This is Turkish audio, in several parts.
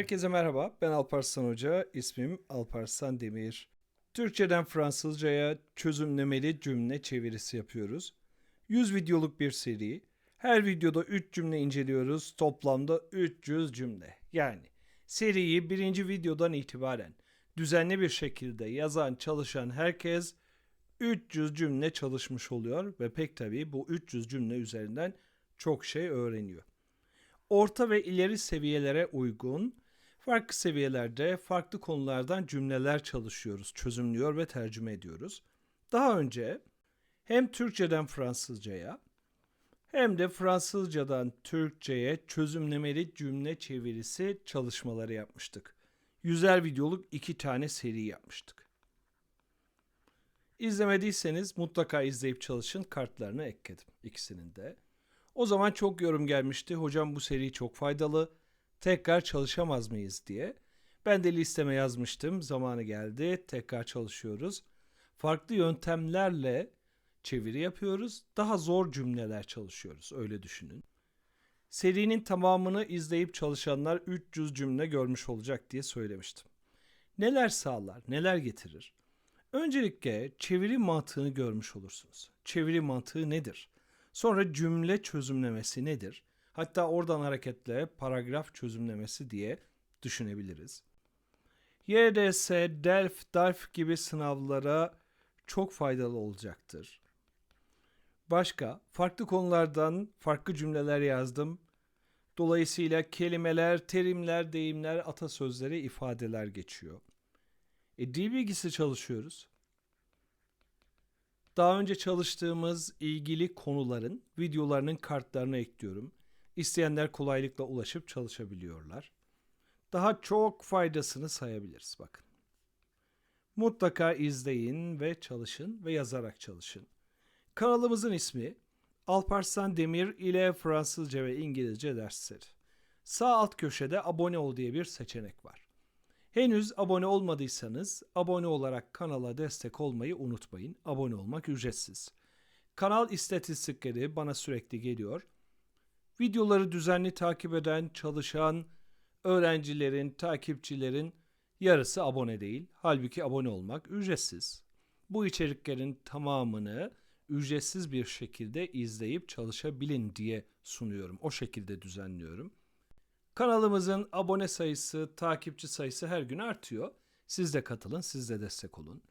Herkese merhaba. Ben Alparslan Hoca. İsmim Alparslan Demir. Türkçeden Fransızcaya çözümlemeli cümle çevirisi yapıyoruz. 100 videoluk bir seri. Her videoda 3 cümle inceliyoruz. Toplamda 300 cümle. Yani seriyi birinci videodan itibaren düzenli bir şekilde yazan, çalışan herkes 300 cümle çalışmış oluyor ve pek tabii bu 300 cümle üzerinden çok şey öğreniyor orta ve ileri seviyelere uygun farklı seviyelerde farklı konulardan cümleler çalışıyoruz, çözümlüyor ve tercüme ediyoruz. Daha önce hem Türkçeden Fransızcaya hem de Fransızcadan Türkçeye çözümlemeli cümle çevirisi çalışmaları yapmıştık. Yüzer videoluk iki tane seri yapmıştık. İzlemediyseniz mutlaka izleyip çalışın. Kartlarını ekledim ikisinin de. O zaman çok yorum gelmişti. Hocam bu seri çok faydalı. Tekrar çalışamaz mıyız diye. Ben de listeme yazmıştım. Zamanı geldi. Tekrar çalışıyoruz. Farklı yöntemlerle çeviri yapıyoruz. Daha zor cümleler çalışıyoruz. Öyle düşünün. Serinin tamamını izleyip çalışanlar 300 cümle görmüş olacak diye söylemiştim. Neler sağlar, neler getirir? Öncelikle çeviri mantığını görmüş olursunuz. Çeviri mantığı nedir? Sonra cümle çözümlemesi nedir? Hatta oradan hareketle paragraf çözümlemesi diye düşünebiliriz. YDS, DELF, DALF gibi sınavlara çok faydalı olacaktır. Başka, farklı konulardan farklı cümleler yazdım. Dolayısıyla kelimeler, terimler, deyimler, atasözleri, ifadeler geçiyor. E, dil bilgisi çalışıyoruz daha önce çalıştığımız ilgili konuların videolarının kartlarına ekliyorum. İsteyenler kolaylıkla ulaşıp çalışabiliyorlar. Daha çok faydasını sayabiliriz bakın. Mutlaka izleyin ve çalışın ve yazarak çalışın. Kanalımızın ismi Alparslan Demir ile Fransızca ve İngilizce dersleri. Sağ alt köşede abone ol diye bir seçenek var. Henüz abone olmadıysanız abone olarak kanala destek olmayı unutmayın. Abone olmak ücretsiz. Kanal istatistikleri bana sürekli geliyor. Videoları düzenli takip eden, çalışan öğrencilerin, takipçilerin yarısı abone değil. Halbuki abone olmak ücretsiz. Bu içeriklerin tamamını ücretsiz bir şekilde izleyip çalışabilin diye sunuyorum. O şekilde düzenliyorum. Kanalımızın abone sayısı, takipçi sayısı her gün artıyor. Siz de katılın, siz de destek olun.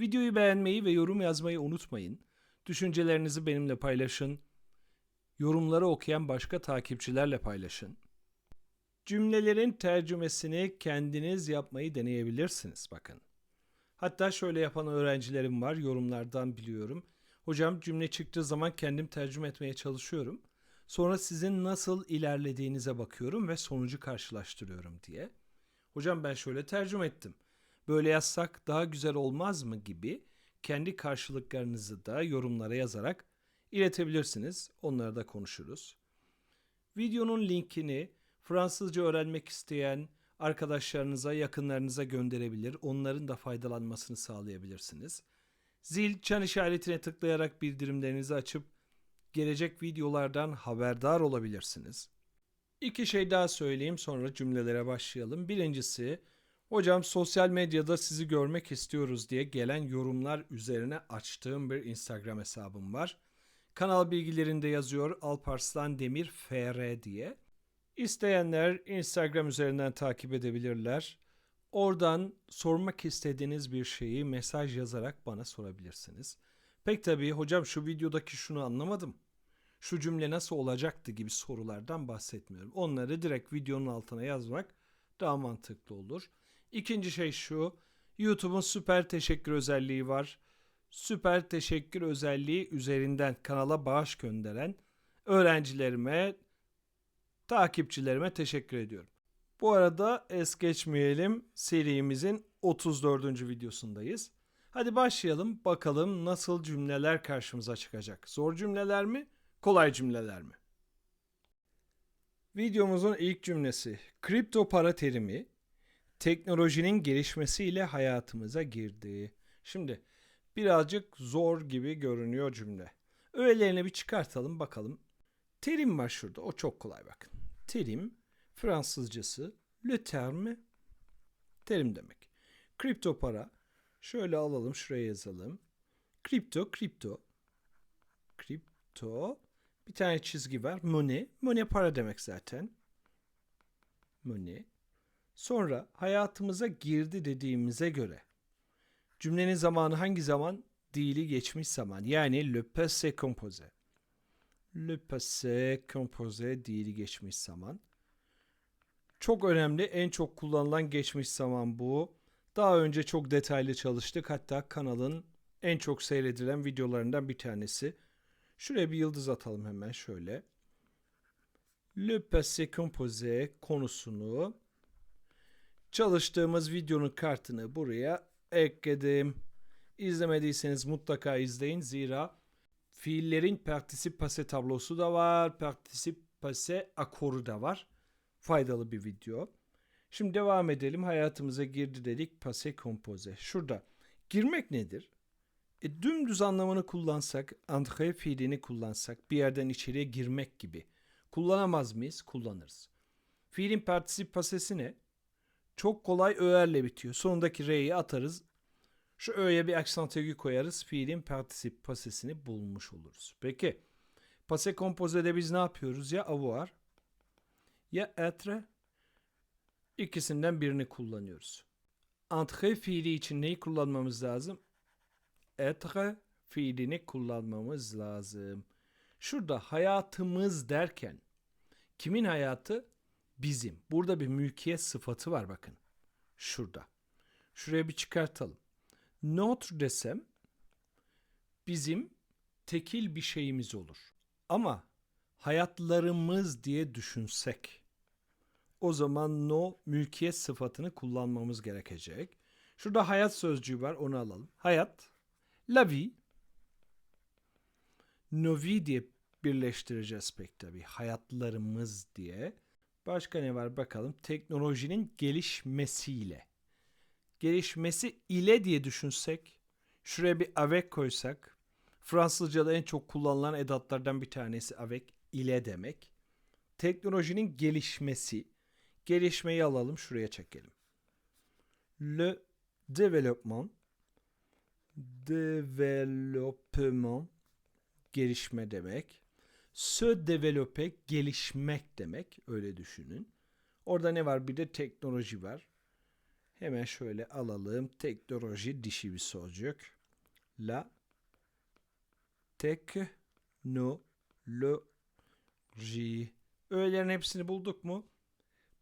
Videoyu beğenmeyi ve yorum yazmayı unutmayın. Düşüncelerinizi benimle paylaşın. Yorumları okuyan başka takipçilerle paylaşın. Cümlelerin tercümesini kendiniz yapmayı deneyebilirsiniz bakın. Hatta şöyle yapan öğrencilerim var yorumlardan biliyorum. Hocam cümle çıktığı zaman kendim tercüme etmeye çalışıyorum. Sonra sizin nasıl ilerlediğinize bakıyorum ve sonucu karşılaştırıyorum diye. Hocam ben şöyle tercüme ettim. Böyle yazsak daha güzel olmaz mı gibi kendi karşılıklarınızı da yorumlara yazarak iletebilirsiniz. Onları da konuşuruz. Videonun linkini Fransızca öğrenmek isteyen arkadaşlarınıza, yakınlarınıza gönderebilir. Onların da faydalanmasını sağlayabilirsiniz. Zil, çan işaretine tıklayarak bildirimlerinizi açıp gelecek videolardan haberdar olabilirsiniz. İki şey daha söyleyeyim sonra cümlelere başlayalım. Birincisi, hocam sosyal medyada sizi görmek istiyoruz diye gelen yorumlar üzerine açtığım bir Instagram hesabım var. Kanal bilgilerinde yazıyor Alparslan Demir FR diye. İsteyenler Instagram üzerinden takip edebilirler. Oradan sormak istediğiniz bir şeyi mesaj yazarak bana sorabilirsiniz. Pek tabii hocam şu videodaki şunu anlamadım şu cümle nasıl olacaktı gibi sorulardan bahsetmiyorum. Onları direkt videonun altına yazmak daha mantıklı olur. İkinci şey şu. YouTube'un süper teşekkür özelliği var. Süper teşekkür özelliği üzerinden kanala bağış gönderen öğrencilerime, takipçilerime teşekkür ediyorum. Bu arada es geçmeyelim serimizin 34. videosundayız. Hadi başlayalım bakalım nasıl cümleler karşımıza çıkacak. Zor cümleler mi? Kolay cümleler mi? Videomuzun ilk cümlesi kripto para terimi teknolojinin gelişmesiyle hayatımıza girdi. Şimdi birazcık zor gibi görünüyor cümle. Öğelerini bir çıkartalım bakalım. Terim var şurada. O çok kolay bakın. Terim Fransızcası Le terme terim demek. Kripto para. Şöyle alalım şuraya yazalım. Kripto, kripto. Kripto. Bir tane çizgi var. Money. Money para demek zaten. Money. Sonra hayatımıza girdi dediğimize göre cümlenin zamanı hangi zaman? Dili geçmiş zaman. Yani le passé composé. Le passé composé dili geçmiş zaman. Çok önemli, en çok kullanılan geçmiş zaman bu. Daha önce çok detaylı çalıştık. Hatta kanalın en çok seyredilen videolarından bir tanesi. Şuraya bir yıldız atalım hemen şöyle. Le passé composé konusunu çalıştığımız videonun kartını buraya ekledim. İzlemediyseniz mutlaka izleyin zira fiillerin particip passé tablosu da var, particip passé akoru da var. Faydalı bir video. Şimdi devam edelim. Hayatımıza girdi dedik passé composé. Şurada girmek nedir? E, dümdüz anlamını kullansak, entrer fiilini kullansak bir yerden içeriye girmek gibi. Kullanamaz mıyız? Kullanırız. Fiilin particip passesi ne? Çok kolay ö'erle bitiyor. Sonundaki R'yi atarız. Şu ö'ye bir aksan aigu koyarız. Fiilin particip passesini bulmuş oluruz. Peki. Passé composé'de biz ne yapıyoruz? Ya avoir ya être ikisinden birini kullanıyoruz. Entrer fiili için neyi kullanmamız lazım? Être fiilini kullanmamız lazım. Şurada hayatımız derken kimin hayatı? Bizim. Burada bir mülkiyet sıfatı var bakın. Şurada. Şuraya bir çıkartalım. Notre desem bizim tekil bir şeyimiz olur. Ama hayatlarımız diye düşünsek o zaman no mülkiyet sıfatını kullanmamız gerekecek. Şurada hayat sözcüğü var onu alalım. Hayat, la vie, nos vies diye birleştireceğiz pek tabii. Hayatlarımız diye. Başka ne var bakalım. Teknolojinin gelişmesiyle. Gelişmesi ile diye düşünsek, şuraya bir avec koysak, Fransızca'da en çok kullanılan edatlardan bir tanesi avec ile demek. Teknolojinin gelişmesi, gelişmeyi alalım şuraya çekelim. Le développement, développement gelişme demek. Se développer gelişmek demek. Öyle düşünün. Orada ne var? Bir de teknoloji var. Hemen şöyle alalım. Teknoloji dişi bir sözcük. La teknoloji. Öğelerin hepsini bulduk mu?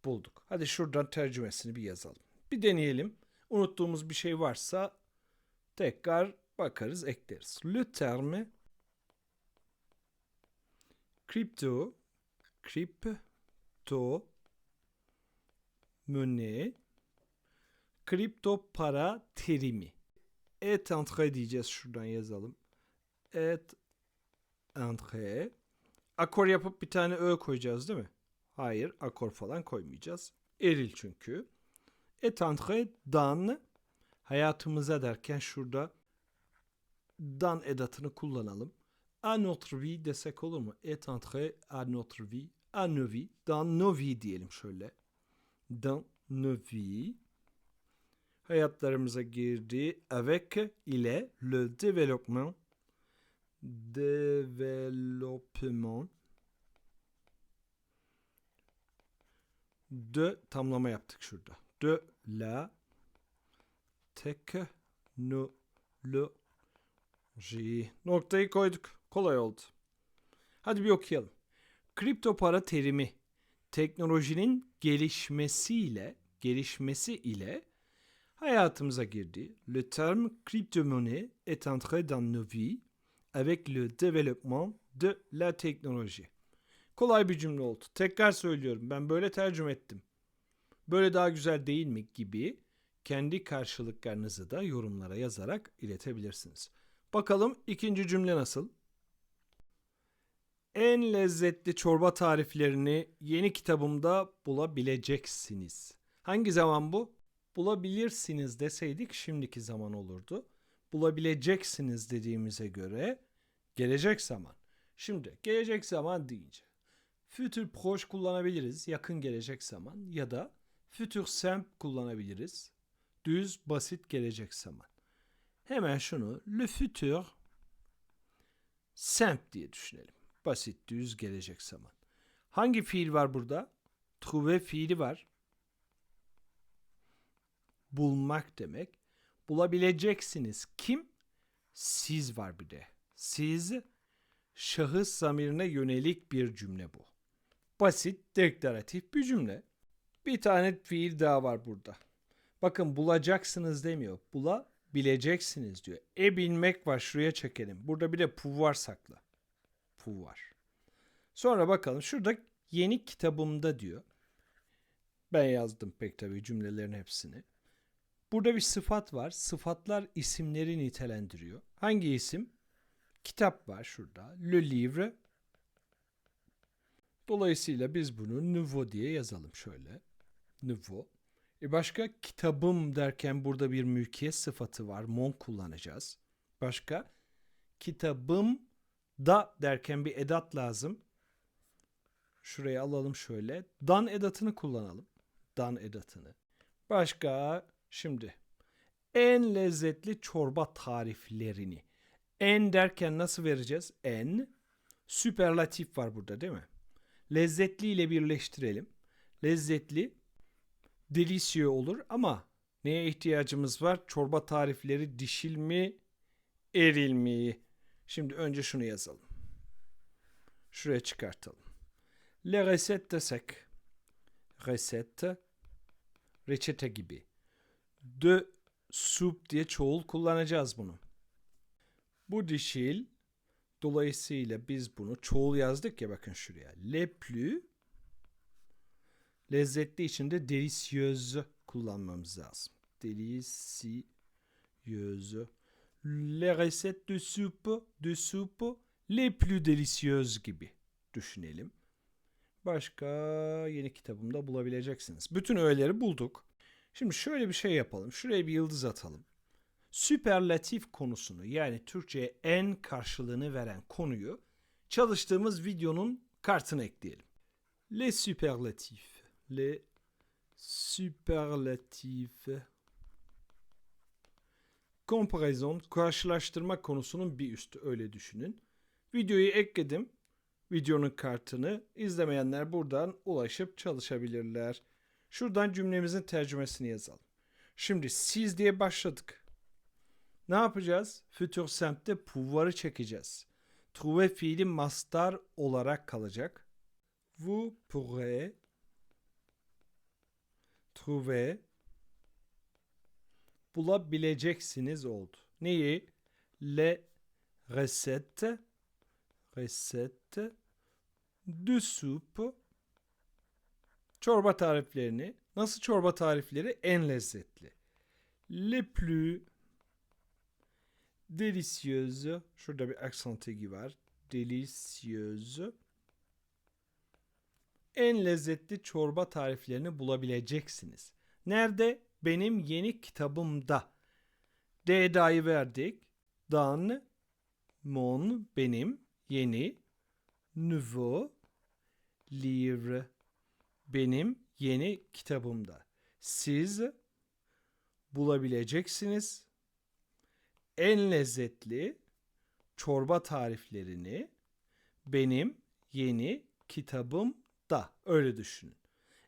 Bulduk. Hadi şuradan tercümesini bir yazalım. Bir deneyelim. Unuttuğumuz bir şey varsa tekrar bakarız, ekleriz. Le terme crypto, crypto, monnaie, kripto para terimi. Et entrée diyeceğiz şuradan yazalım. Et entrée. Akor yapıp bir tane ö koyacağız değil mi? Hayır, akor falan koymayacağız. Eril çünkü. Et entrée dans hayatımıza derken şurada dan edatını kullanalım. À notre vie desek olur mu? Et entrée à notre vie, à nos vies, dans nos vies. Dans nos vies. Hayatlarımıza girdi. Avec ile le développement. Développement. De tamlama yaptık. De la teknoloji. Noktayı koyduk. Kolay oldu. Hadi bir okuyalım. Kripto para terimi teknolojinin gelişmesiyle gelişmesi ile hayatımıza girdi. Le terme crypto-monnaie est entré dans nos vies avec le développement de la technologie. Kolay bir cümle oldu. Tekrar söylüyorum. Ben böyle tercüme ettim. Böyle daha güzel değil mi gibi kendi karşılıklarınızı da yorumlara yazarak iletebilirsiniz. Bakalım ikinci cümle nasıl? En lezzetli çorba tariflerini yeni kitabımda bulabileceksiniz. Hangi zaman bu? Bulabilirsiniz deseydik şimdiki zaman olurdu. Bulabileceksiniz dediğimize göre gelecek zaman. Şimdi gelecek zaman deyince futur proche kullanabiliriz yakın gelecek zaman ya da Futur simple kullanabiliriz. Düz, basit gelecek zaman. Hemen şunu le futur simple diye düşünelim. Basit, düz gelecek zaman. Hangi fiil var burada? Trouver fiili var. Bulmak demek. Bulabileceksiniz. Kim? Siz var bir de. Siz şahıs zamirine yönelik bir cümle bu. Basit, deklaratif bir cümle. Bir tane fiil daha var burada. Bakın bulacaksınız demiyor. Bulabileceksiniz diyor. E bilmek var şuraya çekelim. Burada bir de pouvoir sakla. Pouvoir. Sonra bakalım şurada yeni kitabımda diyor. Ben yazdım pek tabii cümlelerin hepsini. Burada bir sıfat var. Sıfatlar isimleri nitelendiriyor. Hangi isim? Kitap var şurada. Le livre. Dolayısıyla biz bunu nouveau diye yazalım şöyle. Nouveau. E başka kitabım derken burada bir mülkiyet sıfatı var. Mon kullanacağız. Başka kitabım da derken bir edat lazım. Şuraya alalım şöyle. Dan edatını kullanalım. Dan edatını. Başka şimdi en lezzetli çorba tariflerini. En derken nasıl vereceğiz? En süperlatif var burada değil mi? Lezzetli ile birleştirelim. Lezzetli delicieux olur ama neye ihtiyacımız var? Çorba tarifleri dişil mi, eril mi? Şimdi önce şunu yazalım. Şuraya çıkartalım. Le recette sec. Recette reçete gibi. De soup diye çoğul kullanacağız bunu. Bu dişil dolayısıyla biz bunu çoğul yazdık ya bakın şuraya. Le plus lezzetli içinde delicieuse kullanmamız lazım. Delicieuse. Les recettes de soupe, de soupe les plus délicieuses gibi düşünelim. Başka yeni kitabımda bulabileceksiniz. Bütün öğeleri bulduk. Şimdi şöyle bir şey yapalım. Şuraya bir yıldız atalım. Süperlatif konusunu yani Türkçe'ye en karşılığını veren konuyu çalıştığımız videonun kartına ekleyelim. Les superlatifs. Les superlatifs. Comparaison, karşılaştırma konusunun bir üstü öyle düşünün. Videoyu ekledim. Videonun kartını izlemeyenler buradan ulaşıp çalışabilirler. Şuradan cümlemizin tercümesini yazalım. Şimdi siz diye başladık. Ne yapacağız? Futur simple'de pouvoir'ı çekeceğiz. Trouver fiili mastar olarak kalacak. Vous pourrez trouver bulabileceksiniz oldu. Neyi? Le recette recette de soupe çorba tariflerini nasıl çorba tarifleri en lezzetli le plus délicieuse şurada bir accent aigu var délicieuse en lezzetli çorba tariflerini bulabileceksiniz. Nerede? Benim yeni kitabımda. D'da'yı verdik. Dan, mon, benim, yeni, nouveau, livre, benim yeni kitabımda. Siz bulabileceksiniz. En lezzetli çorba tariflerini benim yeni kitabımda. Öyle düşünün.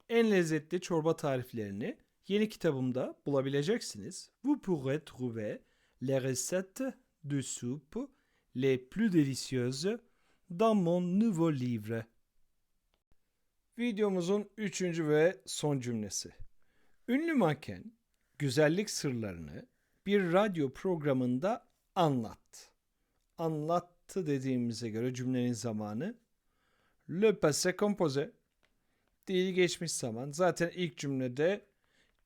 En lezzetli çorba tariflerini yeni kitabımda bulabileceksiniz. Vous pourrez trouver les recettes de soupe les plus délicieuses dans mon nouveau livre. Videomuzun üçüncü ve son cümlesi. Ünlü manken güzellik sırlarını bir radyo programında anlattı. Anlattı dediğimize göre cümlenin zamanı le passé composé. Dili geçmiş zaman. Zaten ilk cümlede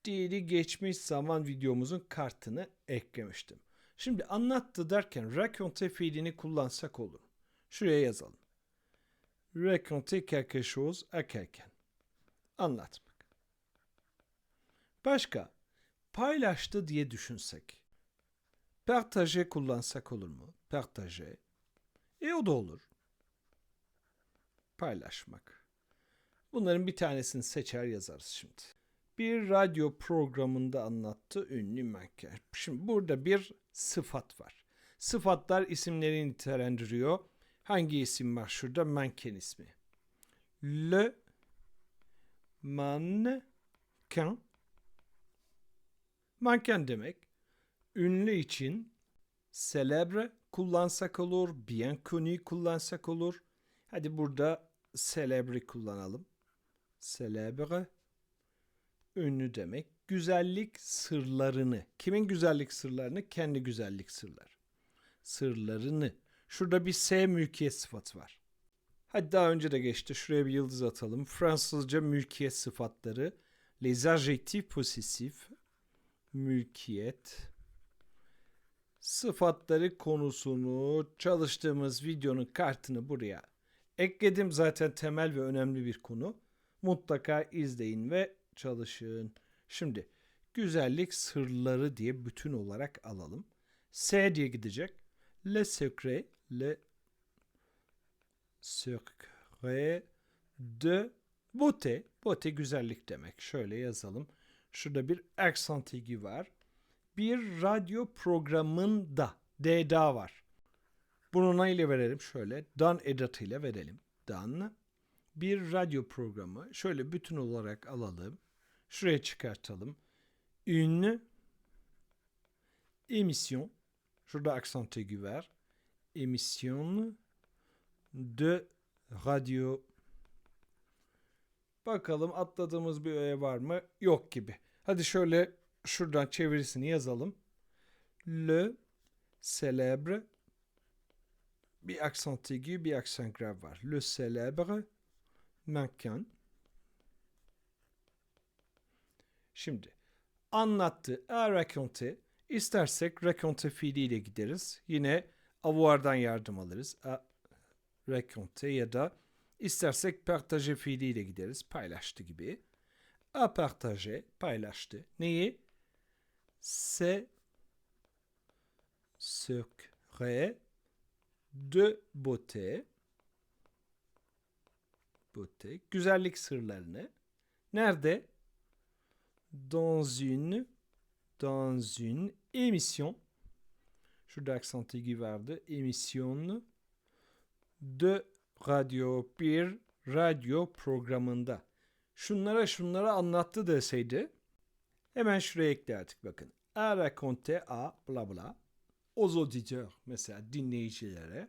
dili geçmiş zaman videomuzun kartını eklemiştim. Şimdi anlattı derken raconter fiilini kullansak olur. Şuraya yazalım. Raconter quelque chose à quelqu'un. Anlatmak. Başka? Paylaştı diye düşünsek. Partager kullansak olur mu? Partager. E o da olur. Paylaşmak. Bunların bir tanesini seçer yazarız şimdi. Bir radyo programında anlattı ünlü manken. Şimdi burada bir sıfat var. Sıfatlar isimleri nitelendiriyor. Hangi isim var şurada? Manken ismi. Le mannequin. Manken demek. Ünlü için celebre kullansak olur, bien connu kullansak olur. Hadi burada celebre kullanalım. Celebre ünlü demek. Güzellik sırlarını. Kimin güzellik sırlarını? Kendi güzellik sırları. Sırlarını. Şurada bir S mülkiyet sıfatı var. Hadi daha önce de geçti. Şuraya bir yıldız atalım. Fransızca mülkiyet sıfatları. Les adjectifs possessifs. Mülkiyet. Sıfatları konusunu çalıştığımız videonun kartını buraya ekledim. Zaten temel ve önemli bir konu. Mutlaka izleyin ve çalışın. Şimdi güzellik sırları diye bütün olarak alalım. S diye gidecek. Le secret, le secret de beauté. Beauté güzellik demek. Şöyle yazalım. Şurada bir aigu var. Bir radyo programında D daha var. Bunu neyle verelim? Şöyle dan edatıyla verelim. Dan bir radyo programı. Şöyle bütün olarak alalım. Şuraya çıkartalım. Une émission. Şurada accent aigu var. Émission de radio. Bakalım atladığımız bir öğe var mı? Yok gibi. Hadi şöyle şuradan çevirisini yazalım. Le célèbre bir accent aigu, bir accent grave var. Le célèbre mannequin. Şimdi anlattı. A raconte. İstersek raconte fiiliyle gideriz. Yine avoir'dan yardım alırız. A raconte ya da istersek partager fiiliyle gideriz. Paylaştı gibi. A partager paylaştı. Neyi? C'est secret de beauté. Beauté. Güzellik sırlarını. Nerede? Dans une dans une émission. Şurada accent aigu vardı. Émission de radio bir radyo programında. Şunlara şunlara anlattı deseydi hemen şuraya eklerdik bakın. A raconté a bla bla aux auditeurs mesela dinleyicilere.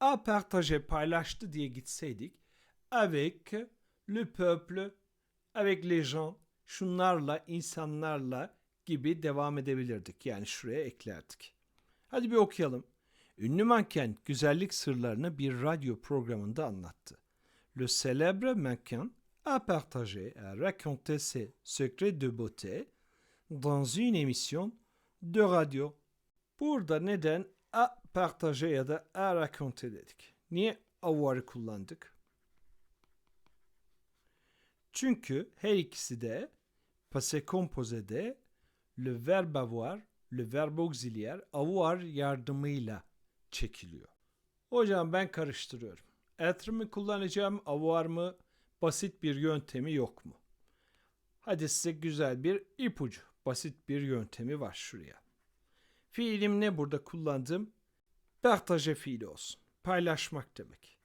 A partagé paylaştı diye gitseydik avec le peuple, avec les gens, şunlarla, insanlarla gibi devam edebilirdik. Yani şuraya eklerdik. Hadi bir okuyalım. Ünlü manken güzellik sırlarını bir radyo programında anlattı. Le célèbre mannequin a partagé, a raconté ses secrets de beauté dans une émission de radio. Burada neden a partagé ya da a raconté dedik? Niye avoir'ı kullandık? Çünkü her ikisi de passé composé'de le verbe avoir, le verbe auxiliaire avoir yardımıyla çekiliyor. Hocam ben karıştırıyorum. Être mi kullanacağım, avoir mı? Basit bir yöntemi yok mu? Hadi size güzel bir ipucu. Basit bir yöntemi var şuraya. Fiilim ne burada kullandım? Partager fiili olsun. Paylaşmak demek.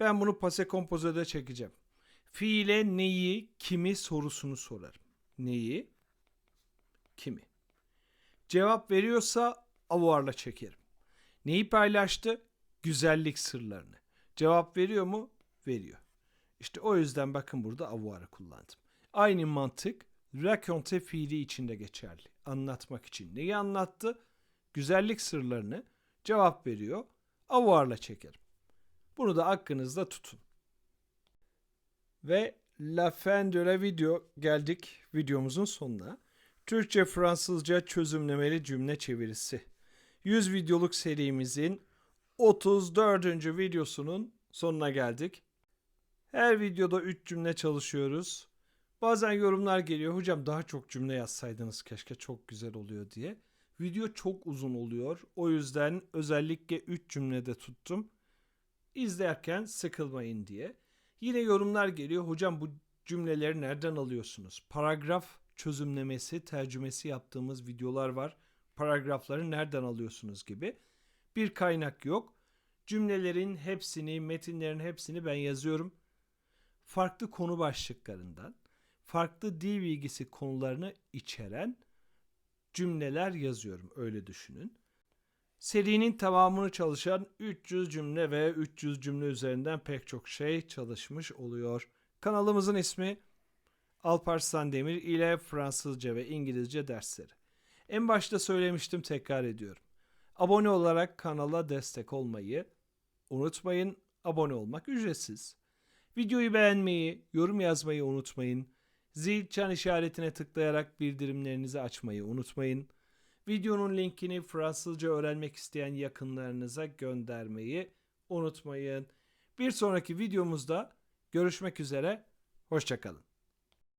Ben bunu passé composé'de çekeceğim. Fiile neyi, kimi sorusunu sorarım. Neyi, kimi. Cevap veriyorsa avoir'la çekerim. Neyi paylaştı? Güzellik sırlarını. Cevap veriyor mu? Veriyor. İşte o yüzden bakın burada avoir'ı kullandım. Aynı mantık raconte fiili içinde geçerli. Anlatmak için. Neyi anlattı? Güzellik sırlarını cevap veriyor. Avoir'la çekerim. Bunu da aklınızda tutun. Ve la fin de la video geldik videomuzun sonuna. Türkçe Fransızca çözümlemeli cümle çevirisi. 100 videoluk serimizin 34. videosunun sonuna geldik. Her videoda 3 cümle çalışıyoruz. Bazen yorumlar geliyor. Hocam daha çok cümle yazsaydınız keşke çok güzel oluyor diye. Video çok uzun oluyor. O yüzden özellikle 3 cümlede tuttum. İzlerken sıkılmayın diye. Yine yorumlar geliyor. Hocam bu cümleleri nereden alıyorsunuz? Paragraf çözümlemesi, tercümesi yaptığımız videolar var. Paragrafları nereden alıyorsunuz gibi. Bir kaynak yok. Cümlelerin hepsini, metinlerin hepsini ben yazıyorum. Farklı konu başlıklarından, farklı dil bilgisi konularını içeren cümleler yazıyorum. Öyle düşünün. Serinin tamamını çalışan 300 cümle ve 300 cümle üzerinden pek çok şey çalışmış oluyor. Kanalımızın ismi Alparslan Demir ile Fransızca ve İngilizce dersleri. En başta söylemiştim tekrar ediyorum. Abone olarak kanala destek olmayı unutmayın. Abone olmak ücretsiz. Videoyu beğenmeyi, yorum yazmayı unutmayın. Zil çan işaretine tıklayarak bildirimlerinizi açmayı unutmayın. Videonun linkini Fransızca öğrenmek isteyen yakınlarınıza göndermeyi unutmayın. Bir sonraki videomuzda görüşmek üzere. Hoşçakalın.